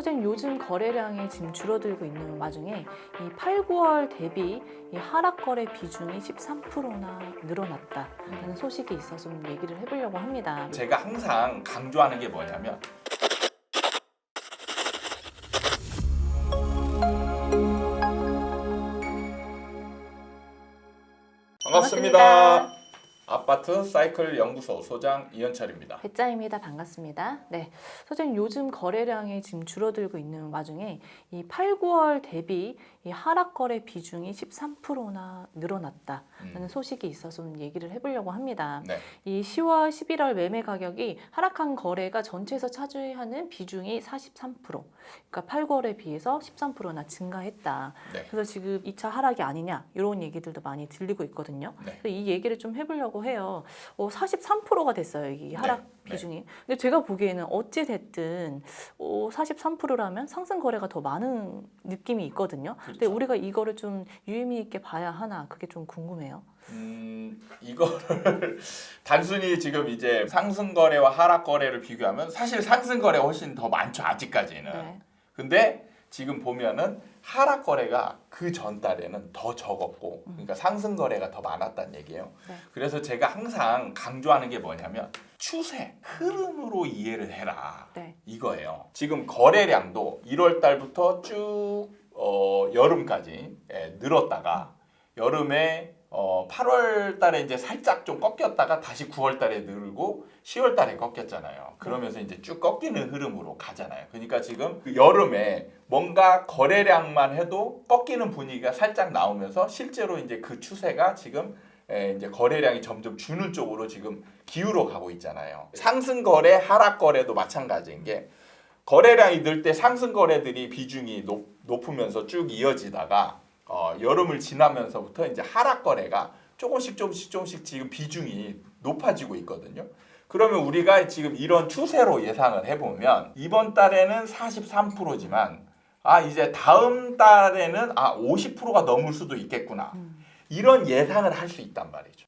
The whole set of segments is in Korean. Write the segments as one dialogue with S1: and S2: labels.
S1: 소장님 요즘 거래량이 지금 줄어들고 있는 와중에 이 8, 9월 대비 이 하락 거래 비중이 13%나 늘어났다는 소식이 있어서 좀 얘기를 해보려고 합니다.
S2: 제가 항상 강조하는 게 뭐냐면 반갑습니다.
S1: 반갑습니다.
S2: 아파트 사이클 연구소 소장 이현철입니다.
S1: 배짜입니다. 반갑습니다. 네, 소장님 요즘 거래량이 지금 줄어들고 있는 와중에 이 8, 9월 대비 이 하락 거래 비중이 13%나 늘어났다는
S2: 음.
S1: 소식이 있어서 좀 얘기를 해보려고 합니다.
S2: 네.
S1: 이 10월, 11월 매매 가격이 하락한 거래가 전체에서 차지하는 비중이 43%. 그러니까 8, 9월에 비해서 13%나 증가했다.
S2: 네.
S1: 그래서 지금 2차 하락이 아니냐 이런 얘기들도 많이 들리고 있거든요.
S2: 네.
S1: 그래서 이 얘기를 좀 해보려고 해요. 어, 43%가 됐어요. 이 하락
S2: 네.
S1: 비중이. 근데 제가 보기에는 어찌 됐든 어, 43%라면 상승 거래가 더 많은 느낌이 있거든요. 근데
S2: 그렇죠.
S1: 우리가 이거를 좀 유의미 있게 봐야 하나 그게 좀 궁금해요.
S2: 음, 이거를 단순히 지금 이제 상승 거래와 하락 거래를 비교하면 사실 상승 거래 훨씬 더 많죠 아직까지는.
S1: 네.
S2: 근데 지금 보면은 하락 거래가 그 전 달에는 더 적었고 그러니까 상승 거래가 더 많았다는 얘기예요.
S1: 네.
S2: 그래서 제가 항상 강조하는 게 뭐냐면 추세, 흐름으로 이해를 해라.
S1: 네.
S2: 이거예요. 지금 거래량도 1월 달부터 쭉 어, 여름까지 예, 늘었다가 여름에 어, 8월 달에 이제 살짝 좀 꺾였다가 다시 9월 달에 늘고 10월 달에 꺾였잖아요. 그러면서 이제 쭉 꺾이는 흐름으로 가잖아요. 그러니까 지금 그 여름에 뭔가 거래량만 해도 꺾이는 분위기가 살짝 나오면서 실제로 이제 그 추세가 지금 에, 이제 거래량이 점점 주는 쪽으로 지금 기울어 가고 있잖아요. 상승 거래, 하락 거래도 마찬가지인 게 거래량이 늘 때 상승 거래들이 비중이 높, 높으면서 쭉 이어지다가 어, 여름을 지나면서부터 이제 하락 거래가 조금씩 조금씩 조금씩 지금 비중이 높아지고 있거든요. 그러면 우리가 지금 이런 추세로 예상을 해보면 이번 달에는 43%지만 아 이제 다음 달에는 아 50%가 넘을 수도 있겠구나 이런 예상을 할 수 있단 말이죠.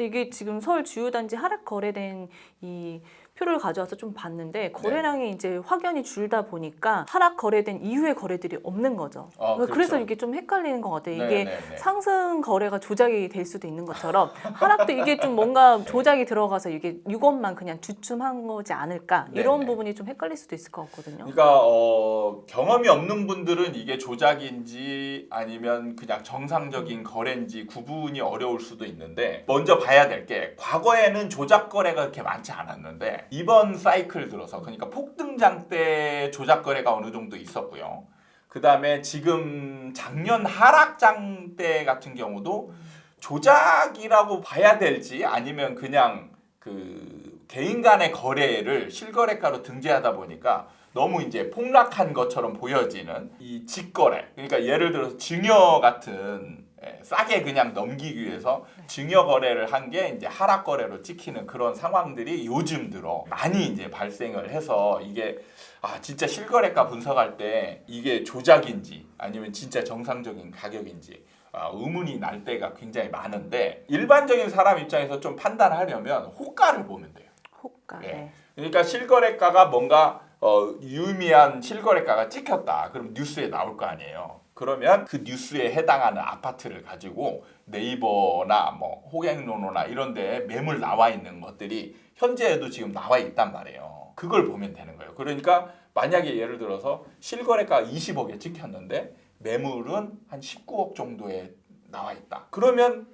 S1: 이게 지금 서울 주요 단지 하락 거래된 이 표를 가져와서 좀 봤는데 거래량이 이제 확연히 줄다 보니까 하락 거래된 이후의 거래들이 없는 거죠.
S2: 어,
S1: 그래서
S2: 그렇죠.
S1: 이게 좀 헷갈리는 것 같아요.
S2: 네,
S1: 이게
S2: 네, 네.
S1: 상승 거래가 조작이 될 수도 있는 것처럼 하락도 이게 좀 뭔가 조작이 들어가서 이게 이것만 그냥 주춤한 거지 않을까
S2: 네,
S1: 이런
S2: 네.
S1: 부분이 좀 헷갈릴 수도 있을 것 같거든요.
S2: 그러니까 어, 경험이 없는 분들은 이게 조작인지 아니면 그냥 정상적인 거래인지 구분이 어려울 수도 있는데 먼저 봐야 될 게 과거에는 조작 거래가 그렇게 많지 않았는데 이번 사이클 들어서 그러니까 폭등장 때 조작 거래가 어느 정도 있었고요. 그 다음에 지금 작년 하락장 때 같은 경우도 조작이라고 봐야 될지 아니면 그냥 그 개인 간의 거래를 실거래가로 등재하다 보니까 너무 이제 폭락한 것처럼 보여지는 이 직거래 그러니까 예를 들어서 증여 같은 예, 싸게 그냥 넘기기 위해서 증여 거래를 한 게 이제 하락 거래로 찍히는 그런 상황들이 요즘 들어 많이 이제 발생을 해서 이게 아 진짜 실거래가 분석할 때 이게 조작인지 아니면 진짜 정상적인 가격인지 아, 의문이 날 때가 굉장히 많은데 일반적인 사람 입장에서 좀 판단하려면 호가를 보면 돼요.
S1: 호가.
S2: 예.
S1: 네.
S2: 그러니까 실거래가가 뭔가 어, 유의미한 실거래가가 찍혔다. 그럼 뉴스에 나올 거 아니에요. 그러면 그 뉴스에 해당하는 아파트를 가지고 네이버나 뭐 호갱노노나 이런 데 매물 나와 있는 것들이 현재에도 지금 나와 있단 말이에요. 그걸 보면 되는 거예요. 그러니까 만약에 예를 들어서 실거래가 20억에 찍혔는데 매물은 한 19억 정도에 나와 있다. 그러면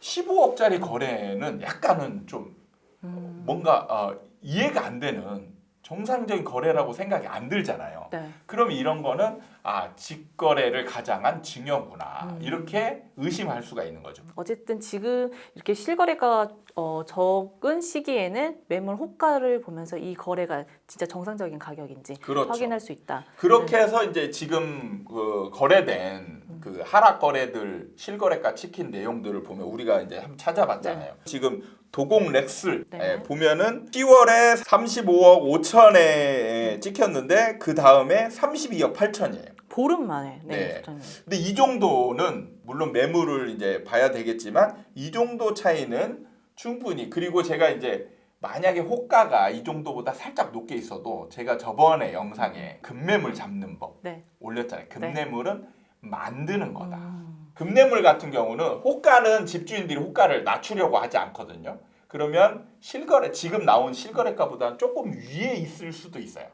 S2: 15억짜리 거래는 약간은 좀
S1: 음,
S2: 뭔가 어, 이해가 안 되는 정상적인 거래라고 생각이 안 들잖아요.
S1: 네.
S2: 그럼 이런 거는 아 직거래를 가장한 증여구나
S1: 음.
S2: 이렇게 의심할 수가 있는 거죠.
S1: 어쨌든 지금 이렇게 실거래가 어, 적은 시기에는 매물 호가를 보면서 이 거래가 진짜 정상적인 가격인지
S2: 그렇죠.
S1: 확인할 수 있다.
S2: 그렇게 해서 이제 지금 그 거래된 그 하락 거래들 실거래가 찍힌 내용들을 보면 우리가 이제 한번 찾아봤잖아요. 지금 도공 렉슬
S1: 네.
S2: 예, 보면은 10월에 35억 5천에 찍혔는데 그 다음에 32억 8천이에요.
S1: 보름 만에 네,
S2: 네. 근데 이 정도는 물론 매물을 이제 봐야 되겠지만 이 정도 차이는 충분히 그리고 제가 이제 만약에 호가가 이 정도보다 살짝 높게 있어도 제가 저번에 영상에 급매물 잡는 법
S1: 네.
S2: 올렸잖아요. 급매물은 만드는 거다.
S1: 음.
S2: 급매물 같은 경우는 호가는 집주인들이 호가를 낮추려고 하지 않거든요. 그러면 실거래 지금 나온 실거래가보다는 조금 위에 있을 수도 있어요.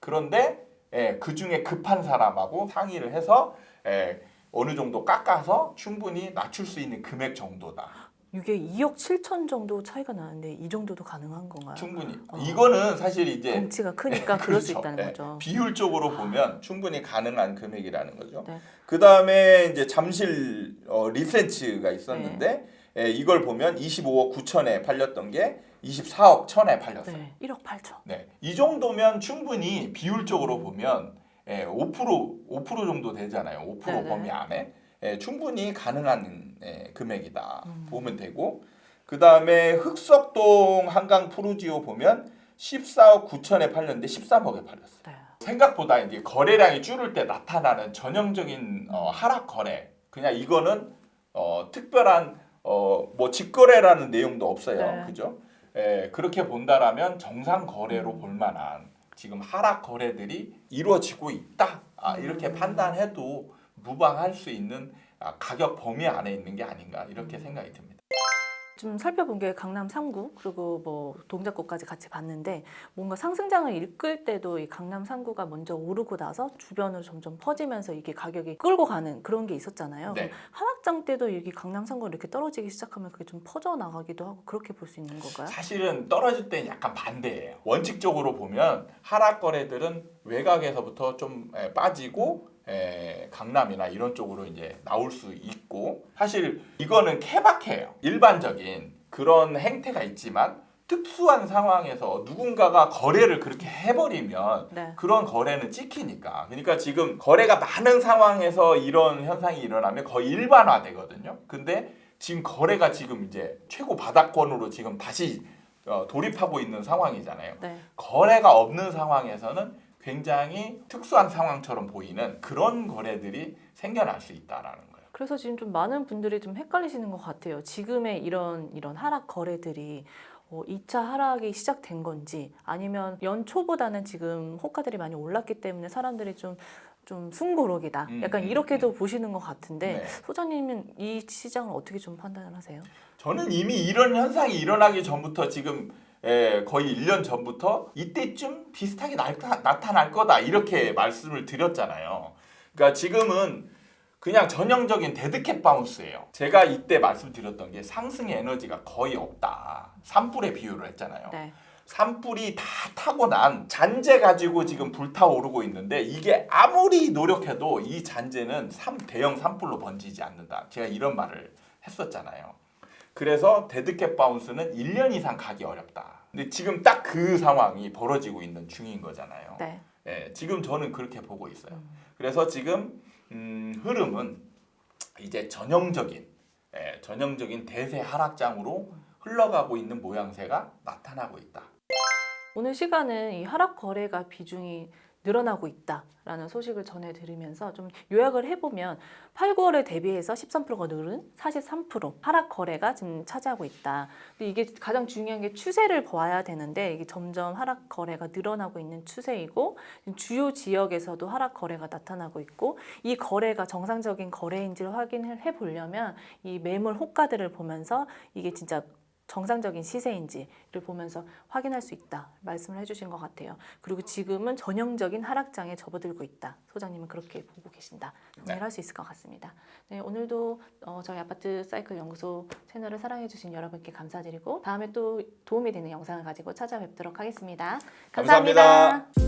S2: 그런데 예, 그 중에 급한 사람하고 상의를 해서 예, 어느 정도 깎아서 충분히 낮출 수 있는 금액 정도다.
S1: 이게 2억 7천 정도 차이가 나는데 이 정도도 가능한 건가요?
S2: 충분히
S1: 어.
S2: 이거는 사실 이제
S1: 덩치가 크니까 그럴 수
S2: 그렇죠.
S1: 있다는
S2: 예,
S1: 거죠.
S2: 비율적으로 보면 충분히 가능한 금액이라는 거죠.
S1: 네.
S2: 그 다음에 이제 잠실 어, 리센츠가 있었는데
S1: 네.
S2: 예, 이걸 보면 25억 9천에 팔렸던 게 24억 1천에 팔렸어요.
S1: 네. 1억 8천.
S2: 네, 이 정도면 충분히 비율적으로 보면 예, 5% 5% 정도 되잖아요. 5%
S1: 네네.
S2: 범위 안에 예, 충분히 가능한 예, 금액이다
S1: 음.
S2: 보면 되고 그 다음에 흑석동 한강 푸르지오 보면 14억 9천에 팔렸는데 13억에 팔렸어요.
S1: 네.
S2: 생각보다 이제 거래량이 줄을 때 나타나는 전형적인 어, 하락 거래. 그냥 이거는 어, 특별한 어, 뭐 직거래라는 내용도 없어요.
S1: 네.
S2: 그죠? 예, 그렇게 본다라면 정상 거래로
S1: 음.
S2: 볼 만한 지금 하락 거래들이 이루어지고 있다. 아, 이렇게
S1: 음.
S2: 판단해도 무방할 수 있는 아, 가격 범위 안에 있는 게 아닌가
S1: 음.
S2: 이렇게 생각이 듭니다.
S1: 좀 살펴본 게 강남 3구 그리고 뭐 동작구까지 같이 봤는데 뭔가 상승장을 이끌 때도 이 강남 3구가 먼저 오르고 나서 주변으로 점점 퍼지면서 이게 가격이 끌고 가는 그런 게 있었잖아요.
S2: 네.
S1: 하락장 때도 여기 강남 3구 이렇게 떨어지기 시작하면 그게 좀 퍼져 나가기도 하고 그렇게 볼 수 있는 건가요?
S2: 사실은 떨어질 때는 약간 반대예요. 원칙적으로 보면 하락 거래들은 외곽에서부터 좀 에, 빠지고 에, 강남이나 이런 쪽으로 이제 나올 수 있고 사실 이거는 케바케예요. 일반적인 그런 행태가 있지만 특수한 상황에서 누군가가 거래를 그렇게 해버리면
S1: 네.
S2: 그런 거래는 찍히니까. 그러니까 지금 거래가 많은 상황에서 이런 현상이 일어나면 거의 일반화되거든요. 근데 지금 거래가 지금 이제 최고 바닥권으로 지금 다시 어, 돌입하고 있는 상황이잖아요.
S1: 네.
S2: 거래가 없는 상황에서는 굉장히 특수한 상황처럼 보이는 그런 거래들이 생겨날 수 있다라는 거예요.
S1: 그래서 지금 좀 많은 분들이 좀 헷갈리시는 것 같아요. 지금의 이런 이런 하락 거래들이 어, 2차 하락이 시작된 건지 아니면 연초보다는 지금 호가들이 많이 올랐기 때문에 사람들이 좀 좀 숨고르기다.
S2: 음,
S1: 약간
S2: 음,
S1: 이렇게도 보시는 것 같은데
S2: 네.
S1: 소장님은 이 시장을 어떻게 좀 판단을 하세요?
S2: 저는 이미 이런 현상이 일어나기 전부터 지금 에, 거의 1년 전부터 이때쯤 비슷하게 나타, 나타 날 거다 이렇게 말씀을 드렸잖아요. 그러니까 지금은 그냥 전형적인 데드캣 바운스예요. 제가 이때 말씀드렸던 게 상승의 에너지가 거의 없다. 산불의 비유를 했잖아요.
S1: 네.
S2: 산불이 다 타고 난 잔재 가지고 지금 불타오르고 있는데 이게 아무리 노력해도 이 잔재는 삼, 대형 산불로 번지지 않는다. 제가 이런 말을 했었잖아요. 그래서 데드캣 바운스는 1년 이상 가기 어렵다. 근데 지금 딱 그 상황이 벌어지고 있는 중인 거잖아요.
S1: 네.
S2: 예, 지금 저는 그렇게 보고 있어요.
S1: 음.
S2: 그래서 지금 음, 흐름은 이제 전형적인 예, 전형적인 대세 하락장으로 흘러가고 있는 모양새가 나타나고 있다.
S1: 오늘 시간은 이 하락 거래가 비중이 늘어나고 있다라는 소식을 전해드리면서 좀 요약을 해보면 8, 9월에 대비해서 13%가 늘은 43% 하락 거래가 지금 차지하고 있다. 근데 이게 가장 중요한 게 추세를 봐야 되는데 이게 점점 하락 거래가 늘어나고 있는 추세이고 주요 지역에서도 하락 거래가 나타나고 있고 이 거래가 정상적인 거래인지를 확인을 해보려면 이 매물 호가들을 보면서 이게 진짜 정상적인 시세인지를 보면서 확인할 수 있다 말씀을 해주신 것 같아요. 그리고 지금은 전형적인 하락장에 접어들고 있다. 소장님은 그렇게 보고 계신다. 정리를 할수 있을 것 같습니다. 네, 오늘도 어, 저희 아파트 사이클 연구소 채널을 사랑해주신 여러분께 감사드리고 다음에 또 도움이 되는 영상을 가지고 찾아뵙도록 하겠습니다
S2: 감사합니다.
S1: 감사합니다.